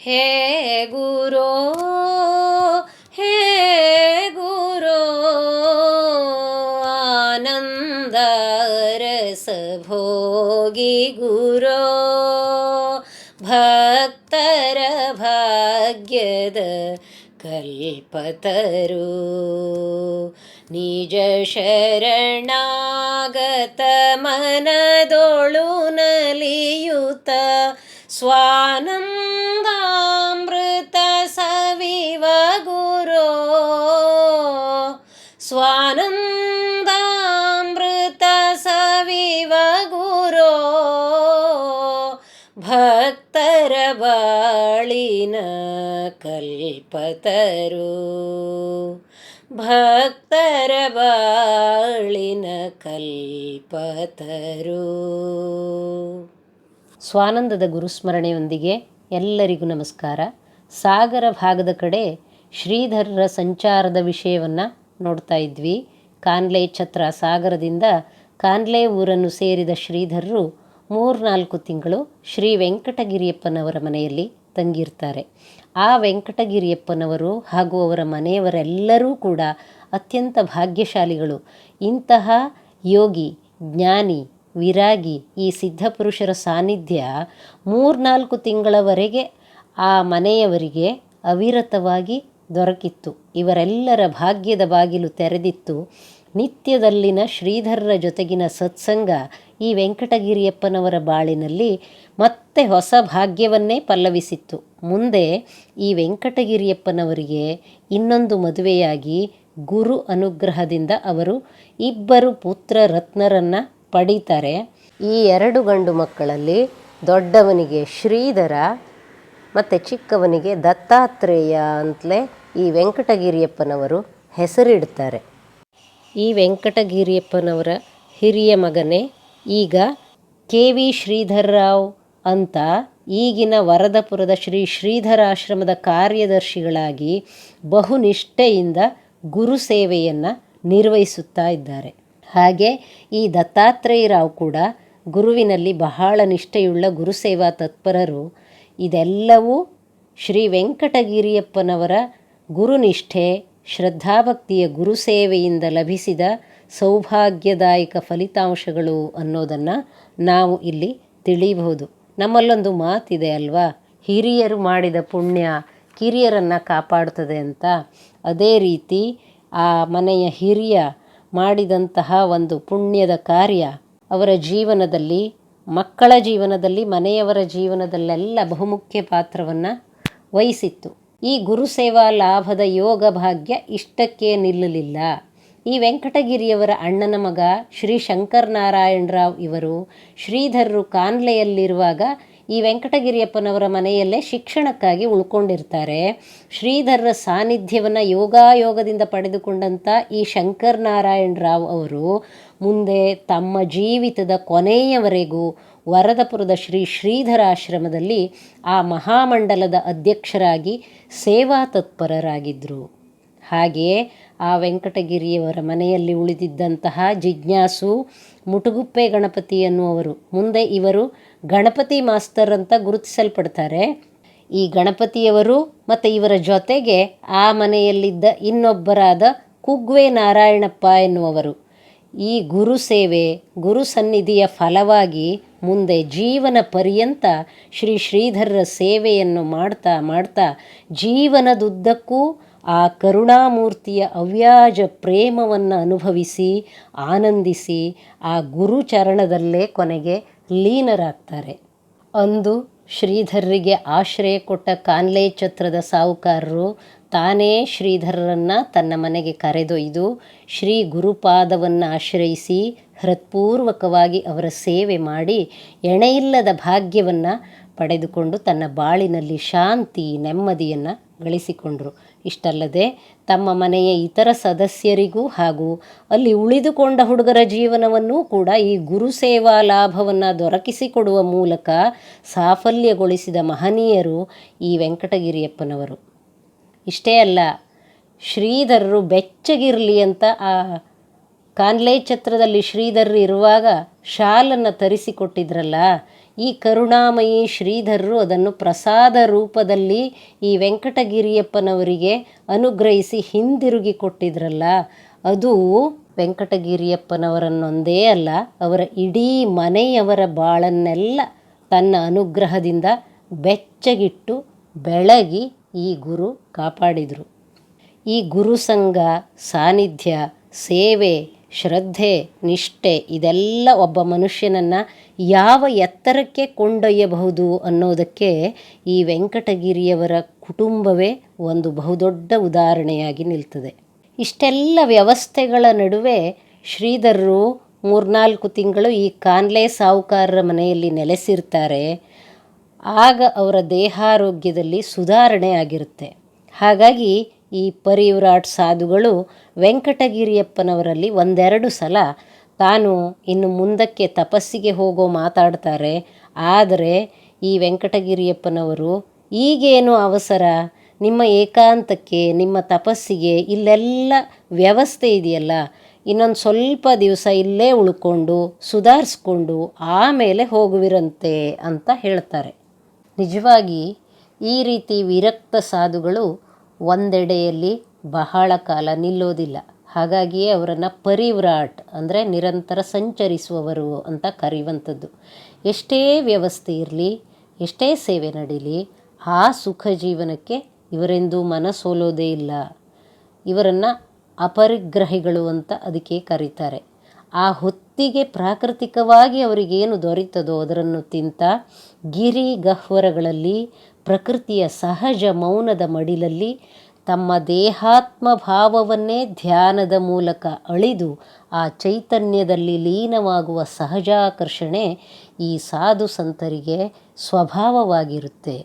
ಹೇ ಗುರೋ ಹೇ ಗುರೋ, ಆನಂದ ರಸ ಭೋಗಿ ಗುರೋ, ಭಕ್ತರ ಭಾಗ್ಯದ ಕಲ್ಪತರು ನಿಜ ಶರಣಾಗತ ಮನದೊಳು ನಲಿಯುತ ಸ್ವಾನಂದಾಮೃತ ಬಾಳಿನ ಕಲ್ಪತರು. ಭಕ್ತರ ಬಾಳಿನ ಕಲ್ಪತರು. ಸ್ವಾನಂದದ ಗುರುಸ್ಮರಣೆಯೊಂದಿಗೆ ಎಲ್ಲರಿಗೂ ನಮಸ್ಕಾರ. ಸಾಗರ ಭಾಗದ ಕಡೆ ಶ್ರೀಧರರ ಸಂಚಾರದ ವಿಷಯವನ್ನು ನೋಡ್ತಾ ಇದ್ವಿ. ಕಾನ್ಲೆ ಛತ್ರ ಸಾಗರದಿಂದ ಕಾನ್ಲೆ ಊರನ್ನು ಸೇರಿದ ಶ್ರೀಧರರು ಮೂರ್ನಾಲ್ಕು ತಿಂಗಳು ಶ್ರೀ ವೆಂಕಟಗಿರಿಯಪ್ಪನವರ ಮನೆಯಲ್ಲಿ ತಂಗಿರ್ತಾರೆ. ಆ ವೆಂಕಟಗಿರಿಯಪ್ಪನವರು ಹಾಗೂ ಅವರ ಮನೆಯವರೆಲ್ಲರೂ ಕೂಡ ಅತ್ಯಂತ ಭಾಗ್ಯಶಾಲಿಗಳು. ಇಂತಹ ಯೋಗಿ, ಜ್ಞಾನಿ, ವಿರಾಗಿ ಈ ಸಿದ್ಧಪುರುಷರ ಸಾನ್ನಿಧ್ಯ ಮೂರ್ನಾಲ್ಕು ತಿಂಗಳವರೆಗೆ ಆ ಮನೆಯವರಿಗೆ ಅವಿರತವಾಗಿ ದೊರಕಿತ್ತು. ಇವರೆಲ್ಲರ ಭಾಗ್ಯದ ಬಾಗಿಲು ತೆರೆದಿತ್ತು. ನಿತ್ಯದಲ್ಲಿನ ಶ್ರೀಧರರ ಜೊತೆಗಿನ ಸತ್ಸಂಗ ಈ ವೆಂಕಟಗಿರಿಯಪ್ಪನವರ ಬಾಳಿನಲ್ಲಿ ಮತ್ತೆ ಹೊಸ ಭಾಗ್ಯವನ್ನೇ ಪಲ್ಲವಿಸಿತ್ತು. ಮುಂದೆ ಈ ವೆಂಕಟಗಿರಿಯಪ್ಪನವರಿಗೆ ಇನ್ನೊಂದು ಮದುವೆಯಾಗಿ ಗುರು ಅನುಗ್ರಹದಿಂದ ಅವರು ಇಬ್ಬರು ಪುತ್ರ ರತ್ನರನ್ನು ಪಡೀತಾರೆ. ಈ ಎರಡು ಗಂಡು ಮಕ್ಕಳಲ್ಲಿ ದೊಡ್ಡವನಿಗೆ ಶ್ರೀಧರ, ಮತ್ತು ಚಿಕ್ಕವನಿಗೆ ದತ್ತಾತ್ರೇಯ ಅಂತಲೇ ಈ ವೆಂಕಟಗಿರಿಯಪ್ಪನವರು ಹೆಸರಿಡ್ತಾರೆ. ಈ ವೆಂಕಟಗಿರಿಯಪ್ಪನವರ ಹಿರಿಯ ಮಗನೇ. ಈಗ ಕೆ ವಿ ಶ್ರೀಧರ್ರಾವ್ ಅಂತ ಈಗಿನ ವರದಪುರದ ಶ್ರೀ ಶ್ರೀಧರ ಆಶ್ರಮದ ಕಾರ್ಯದರ್ಶಿಗಳಾಗಿ ಬಹುನಿಷ್ಠೆಯಿಂದ ಗುರು ಸೇವೆಯನ್ನು ನಿರ್ವಹಿಸುತ್ತಾ ಇದ್ದಾರೆ. ಹಾಗೆ ಈ ದತ್ತಾತ್ರೇಯರಾವ್ ಕೂಡ ಗುರುವಿನಲ್ಲಿ ಬಹಳ ನಿಷ್ಠೆಯುಳ್ಳ ಗುರುಸೇವಾ ತತ್ಪರರು. ಇದೆಲ್ಲವೂ ಶ್ರೀ ವೆಂಕಟಗಿರಿಯಪ್ಪನವರ ಗುರುನಿಷ್ಠೆ ಶ್ರದ್ಧಾಭಕ್ತಿಯ ಗುರುಸೇವೆಯಿಂದ ಲಭಿಸಿದ ಸೌಭಾಗ್ಯದಾಯಕ ಫಲಿತಾಂಶಗಳು ಅನ್ನೋದನ್ನು ನಾವು ಇಲ್ಲಿ ತಿಳಿಯಬಹುದು ನಮ್ಮಲ್ಲೊಂದು ಮಾತಿದೆ ಅಲ್ವಾ? ಹಿರಿಯರು ಮಾಡಿದ ಪುಣ್ಯ ಕಿರಿಯರನ್ನು ಕಾಪಾಡ್ತದೆ ಅಂತ. ಅದೇ ರೀತಿ ಆ ಮನೆಯ ಹಿರಿಯ ಮಾಡಿದಂತಹ ಒಂದು ಪುಣ್ಯದ ಕಾರ್ಯ ಅವರ ಜೀವನದಲ್ಲಿ, ಮಕ್ಕಳ ಜೀವನದಲ್ಲಿ, ಮನೆಯವರ ಜೀವನದಲ್ಲೆಲ್ಲ ಬಹುಮುಖ್ಯ ಪಾತ್ರವನ್ನು ವಹಿಸಿತ್ತು. ಈ ಗುರುಸೇವಾ ಲಾಭದ ಯೋಗ ಭಾಗ್ಯ ಇಷ್ಟಕ್ಕೆ ನಿಲ್ಲಲಿಲ್ಲ. ಈ ವೆಂಕಟಗಿರಿಯವರ ಅಣ್ಣನ ಮಗ ಶ್ರೀ ಶಂಕರನಾರಾಯಣರಾವ್ ಇವರು ಶ್ರೀಧರರು ಕಾನ್ಲೆಯಲ್ಲಿರುವಾಗ ಈ ವೆಂಕಟಗಿರಿಯಪ್ಪನವರ ಮನೆಯಲ್ಲೇ ಶಿಕ್ಷಣಕ್ಕಾಗಿ ಉಳ್ಕೊಂಡಿರ್ತಾರೆ. ಶ್ರೀಧರರ ಸಾನ್ನಿಧ್ಯವನ್ನು ಯೋಗಾಯೋಗದಿಂದ ಪಡೆದುಕೊಂಡಂಥ ಈ ಶಂಕರನಾರಾಯಣರಾವ್ ಅವರು ಮುಂದೆ ತಮ್ಮ ಜೀವಿತದ ಕೊನೆಯವರೆಗೂ ವರದಪುರದ ಶ್ರೀ ಶ್ರೀಧರಾಶ್ರಮದಲ್ಲಿ ಆ ಮಹಾಮಂಡಲದ ಅಧ್ಯಕ್ಷರಾಗಿ ಸೇವಾ ತತ್ಪರರಾಗಿದ್ದರು ಹಾಗೆಯೇ ಆ ವೆಂಕಟಗಿರಿಯವರ ಮನೆಯಲ್ಲಿ ಉಳಿದಿದ್ದಂತಹ ಜಿಜ್ಞಾಸು, ಮುಟುಗುಪ್ಪೆ ಗಣಪತಿ ಎನ್ನುವರು ಮುಂದೆ ಇವರು ಗಣಪತಿ ಮಾಸ್ತರ್ ಅಂತ ಗುರುತಿಸಲ್ಪಡ್ತಾರೆ. ಈ ಗಣಪತಿಯವರು ಮತ್ತು ಇವರ ಜೊತೆಗೆ ಆ ಮನೆಯಲ್ಲಿದ್ದ ಇನ್ನೊಬ್ಬರಾದ ಕುಗ್ವೆ ನಾರಾಯಣಪ್ಪ ಎನ್ನುವರು ಈ ಗುರು ಸೇವೆ, ಗುರು ಸನ್ನಿಧಿಯ ಫಲವಾಗಿ ಮುಂದೆ ಜೀವನ ಪರ್ಯಂತ ಶ್ರೀ ಶ್ರೀಧರರ ಸೇವೆಯನ್ನು ಮಾಡ್ತಾ ಮಾಡ್ತಾ ಜೀವನದುದ್ದಕ್ಕೂ ಆ ಕರುಣಾಮೂರ್ತಿಯ ಅವ್ಯಾಜ ಪ್ರೇಮವನ್ನು ಅನುಭವಿಸಿ, ಆನಂದಿಸಿ ಆ ಗುರುಚರಣದಲ್ಲೇ ಕೊನೆಗೆ ಲೀನರಾಗ್ತಾರೆ. ಅಂದು ಶ್ರೀಧರರಿಗೆ ಆಶ್ರಯ ಕೊಟ್ಟ ಕಾನ್ಲೆ ಛತ್ರದ ಸಾಹುಕಾರರು ತಾನೇ ಶ್ರೀಧರರನ್ನು ತನ್ನ ಮನೆಗೆ ಕರೆದೊಯ್ದು ಶ್ರೀ ಗುರುಪಾದವನ್ನು ಆಶ್ರಯಿಸಿ ಹೃತ್ಪೂರ್ವಕವಾಗಿ ಅವರ ಸೇವೆ ಮಾಡಿ ಎಣೆಯಿಲ್ಲದ ಭಾಗ್ಯವನ್ನು ಪಡೆದುಕೊಂಡು ತನ್ನ ಬಾಳಿನಲ್ಲಿ ಶಾಂತಿ, ನೆಮ್ಮದಿಯನ್ನು ಗಳಿಸಿಕೊಂಡರು. ಇಷ್ಟಲ್ಲದೆ ತಮ್ಮ ಮನೆಯ ಇತರ ಸದಸ್ಯರಿಗೂ ಹಾಗೂ ಅಲ್ಲಿ ಉಳಿದುಕೊಂಡ ಹುಡುಗರ ಜೀವನವನ್ನೂ ಕೂಡ ಈ ಗುರು ಸೇವಾ ಲಾಭವನ್ನು ದೊರಕಿಸಿಕೊಡುವ ಮೂಲಕ ಸಾಫಲ್ಯಗೊಳಿಸಿದ ಮಹನೀಯರು ಈ ವೆಂಕಟಗಿರಿಯಪ್ಪನವರು. ಇಷ್ಟೇ ಅಲ್ಲ, ಶ್ರೀಧರರು ಬೆಚ್ಚಗಿರಲಿ ಅಂತ ಆ ಕಾನ್ಲೆ ಛತ್ರದಲ್ಲಿ ಶ್ರೀಧರರು ಇರುವಾಗ ಶಾಲನ್ನು ತರಿಸಿಕೊಟ್ಟಿದ್ರಲ್ಲ, ಈ ಕರುಣಾಮಯಿ ಶ್ರೀಧರರು ಅದನ್ನು ಪ್ರಸಾದ ರೂಪದಲ್ಲಿ ಈ ವೆಂಕಟಗಿರಿಯಪ್ಪನವರಿಗೆ ಅನುಗ್ರಹಿಸಿ ಹಿಂದಿರುಗಿ ಕೊಟ್ಟಿದ್ರಲ್ಲ, ಅದು ವೆಂಕಟಗಿರಿಯಪ್ಪನವರನ್ನೊಂದೇ ಅಲ್ಲ, ಅವರ ಇಡೀ ಮನೆಯವರ ಬಾಳನ್ನೆಲ್ಲ ತನ್ನ ಅನುಗ್ರಹದಿಂದ ಬೆಚ್ಚಗಿಟ್ಟು ಬೆಳಗಿ ಈ ಗುರು ಕಾಪಾಡಿದರು. ಈ ಗುರು ಸಂಘ, ಸಾನ್ನಿಧ್ಯ, ಸೇವೆ, ಶ್ರದ್ಧೆ, ನಿಷ್ಠೆ ಇದೆಲ್ಲ ಒಬ್ಬ ಮನುಷ್ಯನನ್ನು ಯಾವ ಎತ್ತರಕ್ಕೆ ಕೊಂಡೊಯ್ಯಬಹುದು ಅನ್ನೋದಕ್ಕೆ ಈ ವೆಂಕಟಗಿರಿಯವರ ಕುಟುಂಬವೇ ಒಂದು ಬಹುದೊಡ್ಡ ಉದಾಹರಣೆಯಾಗಿ ನಿಲ್ತದೆ. ಇಷ್ಟೆಲ್ಲ ವ್ಯವಸ್ಥೆಗಳ ನಡುವೆ ಶ್ರೀಧರರು ಮೂರ್ನಾಲ್ಕು ತಿಂಗಳು ಈ ಕಾನ್ಲೆ ಸಾಹುಕಾರರ ಮನೆಯಲ್ಲಿ ನೆಲೆಸಿರ್ತಾರೆ. ಆಗ ಅವರ ದೇಹಾರೋಗ್ಯದಲ್ಲಿ ಸುಧಾರಣೆ ಆಗಿರುತ್ತೆ ಹಾಗಾಗಿ ಈ ಪರಿವ್ರಾಟ್ ಸಾಧುಗಳು ವೆಂಕಟಗಿರಿಯಪ್ಪನವರಲ್ಲಿ ಒಂದೆರಡು ಸಲ ತಾನು ಇನ್ನು ಮುಂದಕ್ಕೆ ತಪಸ್ಸಿಗೆ ಹೋಗೋ ಮಾತಾಡ್ತಾರೆ. ಆದರೆ ಈ ವೆಂಕಟಗಿರಿಯಪ್ಪನವರು, ಈಗೇನು ಅವಸರ? ನಿಮ್ಮ ಏಕಾಂತಕ್ಕೆ, ನಿಮ್ಮ ತಪಸ್ಸಿಗೆ ಇಲ್ಲೆಲ್ಲ ವ್ಯವಸ್ಥೆ ಇದೆಯಲ್ಲ? ಇನ್ನೊಂದು ಸ್ವಲ್ಪ ದಿವಸ ಇಲ್ಲೇ ಉಳ್ಕೊಂಡು ಸುಧಾರಿಸ್ಕೊಂಡು ಆಮೇಲೆ ಹೋಗುವಿರಂತೆ ಅಂತ ಹೇಳ್ತಾರೆ. ನಿಜವಾಗಿ ಈ ರೀತಿ ವಿರಕ್ತ ಸಾಧುಗಳು ಒಂದೆಡೆಯಲ್ಲಿ ಬಹಳ ಕಾಲ ನಿಲ್ಲೋದಿಲ್ಲ. ಹಾಗಾಗಿಯೇ ಅವರನ್ನು ಪರಿವ್ರಾಟ್ ಅಂದರೆ ನಿರಂತರ ಸಂಚರಿಸುವವರು ಅಂತ ಕರೆಯುವಂಥದ್ದು. ಎಷ್ಟೇ ವ್ಯವಸ್ಥೆ ಇರಲಿ, ಎಷ್ಟೇ ಸೇವೆ ನಡೀಲಿ, ಆ ಸುಖ ಜೀವನಕ್ಕೆ ಇವರೆಂದೂ ಮನಸೋಲೋದೇ ಇಲ್ಲ. ಇವರನ್ನು ಅಪರಿಗ್ರಹಿಗಳು ಅಂತ ಅದಕ್ಕೆ ಕರೀತಾರೆ. ಆ ಹೊತ್ತಿಗೆ ಪ್ರಾಕೃತಿಕವಾಗಿ ಅವರಿಗೇನು ದೊರೀತದೋ ಅದರನ್ನು ತಿಂತ ಗಿರಿ ಗಹ್ವರಗಳಲ್ಲಿ, ಪ್ರಕೃತಿಯ ಸಹಜ ಮೌನದ ಮಡಿಲಲ್ಲಿ ತಮ್ಮ ದೇಹಾತ್ಮ ಭಾವವನ್ನೇ ಧ್ಯಾನದ ಮೂಲಕ ಅಳಿದು ಆ ಚೈತನ್ಯದಲ್ಲಿ ಲೀನವಾಗುವ ಸಹಜಾಕರ್ಷಣೆ ಈ ಸಾಧು ಸಂತರಿಗೆ ಸ್ವಭಾವವಾಗಿರುತ್ತೆ.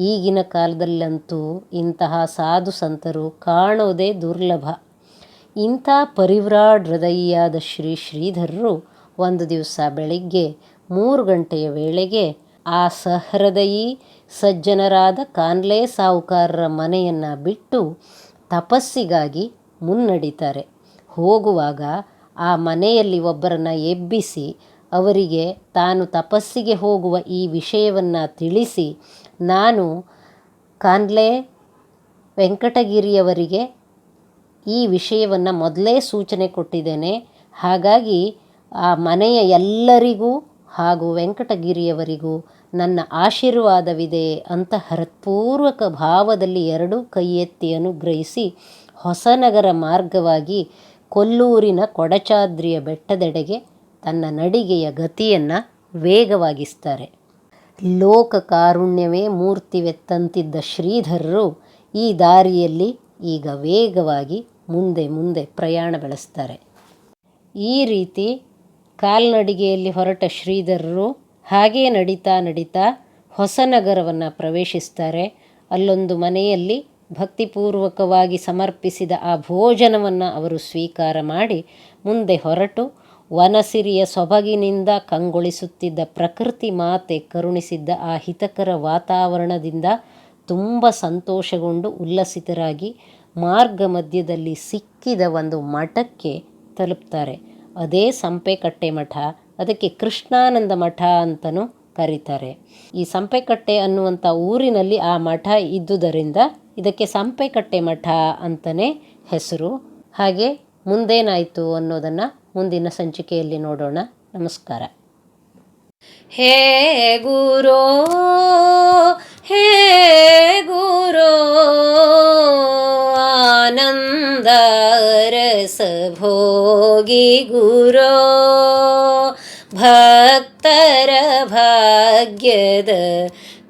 ಈಗಿನ ಕಾಲದಲ್ಲಂತೂ ಇಂತಹ ಸಾಧು ಸಂತರು ಕಾಣೋದೇ ದುರ್ಲಭ. ಇಂಥ ಪರಿವ್ರಾಡ್ ಹೃದಯಿಯಾದ ಶ್ರೀ ಶ್ರೀಧರರು ಒಂದು ದಿವಸ ಬೆಳಿಗ್ಗೆ ಮೂರು ಗಂಟೆಯ ವೇಳೆಗೆ ಆ ಸಹೃದಯಿ ಸಜ್ಜನರಾದ ಕಾನ್ಲೆ ಸಾಹುಕಾರರ ಮನೆಯನ್ನು ಬಿಟ್ಟು ತಪಸ್ಸಿಗಾಗಿ ಮುನ್ನಡೀತಾರೆ. ಹೋಗುವಾಗ ಆ ಮನೆಯಲ್ಲಿ ಒಬ್ಬರನ್ನು ಎಬ್ಬಿಸಿ ಅವರಿಗೆ ತಾನು ತಪಸ್ಸಿಗೆ ಹೋಗುವ ಈ ವಿಷಯವನ್ನು ತಿಳಿಸಿ ನಾನು ಕಾನ್ಲೆ ವೆಂಕಟಗಿರಿಯವರಿಗೆ ಈ ವಿಷಯವನ್ನು ಮೊದಲೇ ಸೂಚನೆ ಕೊಟ್ಟಿದ್ದೇನೆ. ಹಾಗಾಗಿ ಆ ಮನೆಯ ಎಲ್ಲರಿಗೂ ಹಾಗೂ ವೆಂಕಟಗಿರಿಯವರಿಗೂ ನನ್ನ ಆಶೀರ್ವಾದವಿದೆ ಅಂತ ಹೃತ್ಪೂರ್ವಕ ಭಾವದಲ್ಲಿ ಎರಡೂ ಕೈ ಎತ್ತಿ ಅನುಗ್ರಹಿಸಿ ಹೊಸನಗರ ಮಾರ್ಗವಾಗಿ ಕೊಲ್ಲೂರಿನ ಕೊಡಚಾದ್ರಿಯ ಬೆಟ್ಟದೆಡೆಗೆ ತನ್ನ ನಡಿಗೆಯ ಗತಿಯನ್ನು ವೇಗವಾಗಿಸ್ತಾರೆ. ಲೋಕ ಕಾರುಣ್ಯವೇ ಮೂರ್ತಿವೆತ್ತಂತಿದ್ದ ಶ್ರೀಧರರು ಈ ದಾರಿಯಲ್ಲಿ ಈಗ ವೇಗವಾಗಿ ಮುಂದೆ ಮುಂದೆ ಪ್ರಯಾಣ ಬೆಳೆಸ್ತಾರೆ. ಈ ರೀತಿ ಕಾಲ್ನಡಿಗೆಯಲ್ಲಿ ಹೊರಟ ಶ್ರೀಧರರು ಹಾಗೇ ನಡೀತಾ ನಡೀತಾ ಹೊಸನಗರವನ್ನು ಪ್ರವೇಶಿಸ್ತಾರೆ. ಅಲ್ಲೊಂದು ಮನೆಯಲ್ಲಿ ಭಕ್ತಿಪೂರ್ವಕವಾಗಿ ಸಮರ್ಪಿಸಿದ ಆ ಭೋಜನವನ್ನು ಅವರು ಸ್ವೀಕಾರ ಮಾಡಿ ಮುಂದೆ ಹೊರಟು ವನಸಿರಿಯ ಸೊಬಗಿನಿಂದ ಕಂಗೊಳಿಸುತ್ತಿದ್ದ ಪ್ರಕೃತಿ ಮಾತೆ ಕರುಣಿಸಿದ್ದ ಆ ಹಿತಕರ ವಾತಾವರಣದಿಂದ ತುಂಬ ಸಂತೋಷಗೊಂಡು ಉಲ್ಲಸಿತರಾಗಿ ಮಾರ್ಗ ಮಧ್ಯದಲ್ಲಿ ಸಿಕ್ಕಿದ ಒಂದು ಮಠಕ್ಕೆ ತಲುಪ್ತಾರೆ. ಅದೇ ಸಂಪೆಕಟ್ಟೆ ಮಠ, ಅದಕ್ಕೆ ಕೃಷ್ಣಾನಂದ ಮಠ ಅಂತಲೂ ಕರೀತಾರೆ. ಈ ಸಂಪೆಕಟ್ಟೆ ಅನ್ನುವಂಥ ಊರಿನಲ್ಲಿ ಆ ಮಠ ಇದ್ದುದರಿಂದ ಇದಕ್ಕೆ ಸಂಪೆಕಟ್ಟೆ ಮಠ ಅಂತಲೇ ಹೆಸರು. ಹಾಗೆ ಮುಂದೇನಾಯಿತು ಅನ್ನೋದನ್ನು ಮುಂದಿನ ಸಂಚಿಕೆಯಲ್ಲಿ ನೋಡೋಣ. ನಮಸ್ಕಾರ. ಹೇ ಗುರೋ ಹೇ ಗುರೋ रसभोगि गुरो भक्तरभाग्यद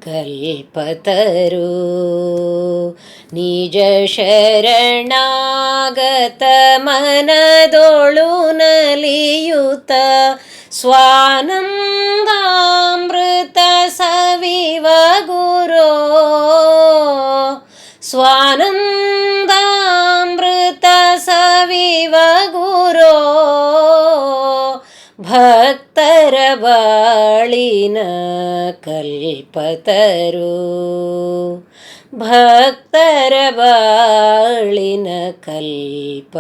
करिपतरु निजशरणागतमनदोळुनलियुत स्वानम् ಬಾಳಿನ ಕಲ್ಪತರು. ಭಕ್ತರ ಬಾಳಿನ ಕಲ್ಪತರು.